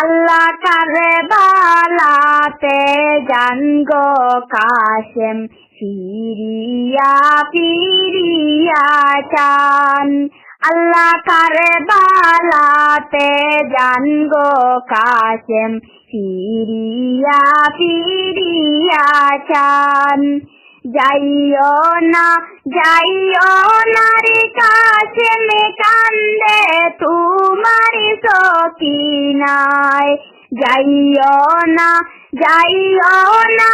আল্লাহ কারবালাতে যান গো কাশেম, ফিরিয়া ফিরিয়া চান। আল্লাহ কারবালাতে যান গো কাশেম, ফিরিয়া ফিরিয়া চান। যাইও না যাইও না রে কাছে মে কান্দে তোমার সকিনায়। যাইও না যাইও না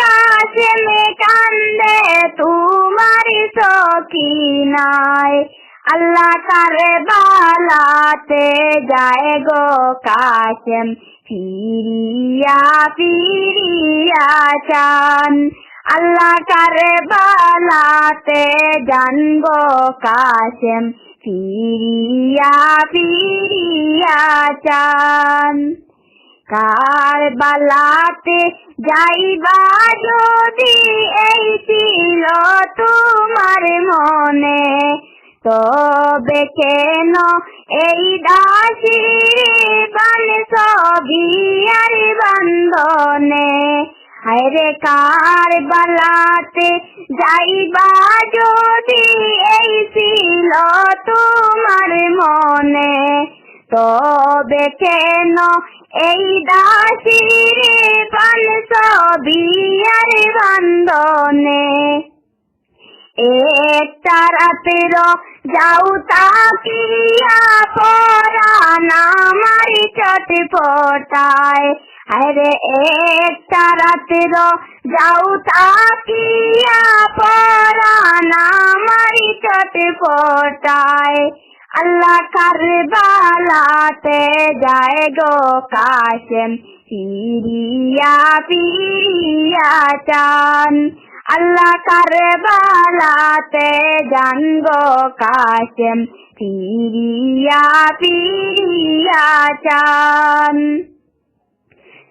কাছে মে কান্দে তোমার সকিনায়। আল্লাহ কারে বালাতে যায় গো কাশেম, ফিরিয়া ফিরিয়া চান। আল্লাহ কারে বালাতে জানগো কাশেম, ফিরিয়া ফিরিয়া চান। কার বালাতে যাইবা যদি এই ছিল তোমার মনে, তবে কেন এই দাসী বান সবই আর বন্ধনে? হায়রে কার বালাতে যাইবা যদি এই ছিল তোমার মনে? তবে কেন এই দাসির বান সবিয়ার বান্ধনে? একটা রাতের যাও তাকিয়া পরান আমার চটপটায় আরে একটা রাতের যাও তাকিয়া পরান আমার চটপটায় আল্লাহ কারবালাতে যায় গো কাশেম, ফিরিয়া ফিরিয়া চান। আল্লাহ কারবালাতে যান গো কাশেম, ফিরিয়া ফিরিয়া চান।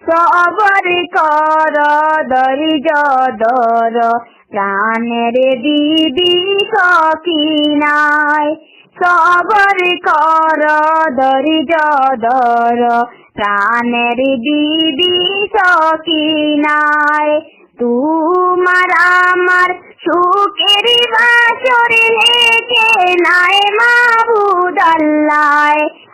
সবর কর ধৈর্য ধর প্রাণের দিবি সকিনায়। সবর কর ধৈর্য ধর প্রাণের দিবি সকিনায়। তোমার আমার সুখের বাসর লেগে নাই মাবুদ আল্লাহ।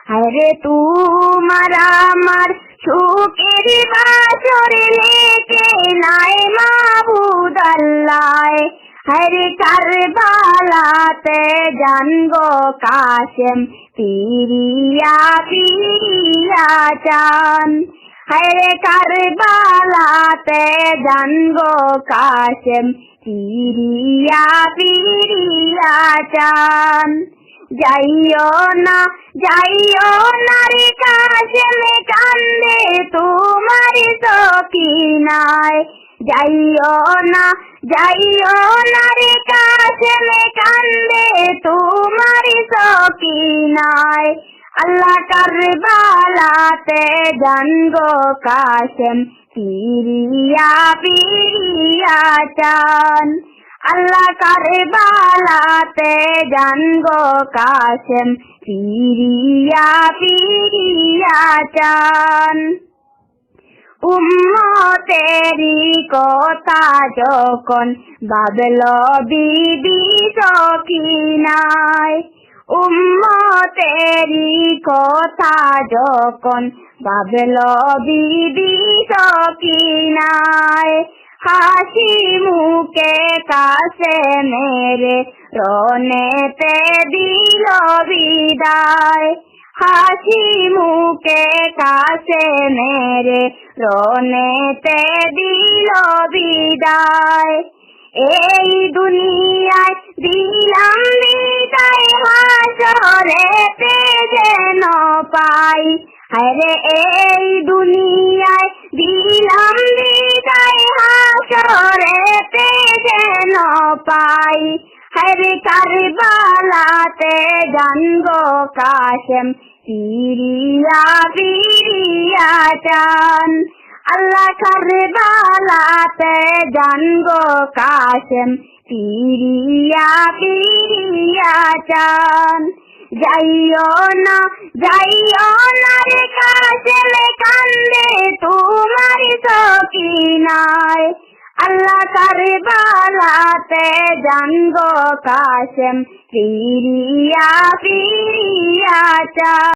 আরে তোমার আমার সুখের বাসর লেগে নাই মাবুদ আল্লাহ। হরে কারবালাতে জানগো কাশেম ফিরিয়া ফিরিয়া চান। হরে কারবালাতে জানগো কাশেম ফিরিয়া পিরিয়া চান যাইও না যাইও না রে কাশেম কান্দে তোমার সকিনায় যাইও না যাইও না রে কাশেম কান্দে তোমার সকিনায় আল্লাহ কারবালাতে জানগো কাশেম, ফিরিয়া ফিরিয়া চান। আল্লাহ কারবালাতে জানগো কাশেম, ফিরিয়া ফিরিয়া চান। উম্মতেরি কথা যখন বাবল বিবি সকিনায় উম্মতেরি কথা যখন বাবল বিবি সকিনায় হাসি মুখে কাছে মেরে রনেতে দিল বিদায় হাসি মুখে কাছে মেরে রনেতে দিল বিদায় এই দুনিয়ায় দিলাম পাই আরে এই দুনিয়ায় দিলাম বিদায় হাসরেতে যেন পাই। হরে কারবালাতে জানগো কাশেম ফিরিয়া ফিরিয়া চান। আল্লাহ কারবালাতে জানগো কাশেম ফিরিয়া ফিরিয়া চান। যাইও না যাই অনার কাছে কান্দে তোমার সকিনায় আল্লাহ কারবালাতে জানগো কাশেম ফিরিয়া ফিরিয়া চা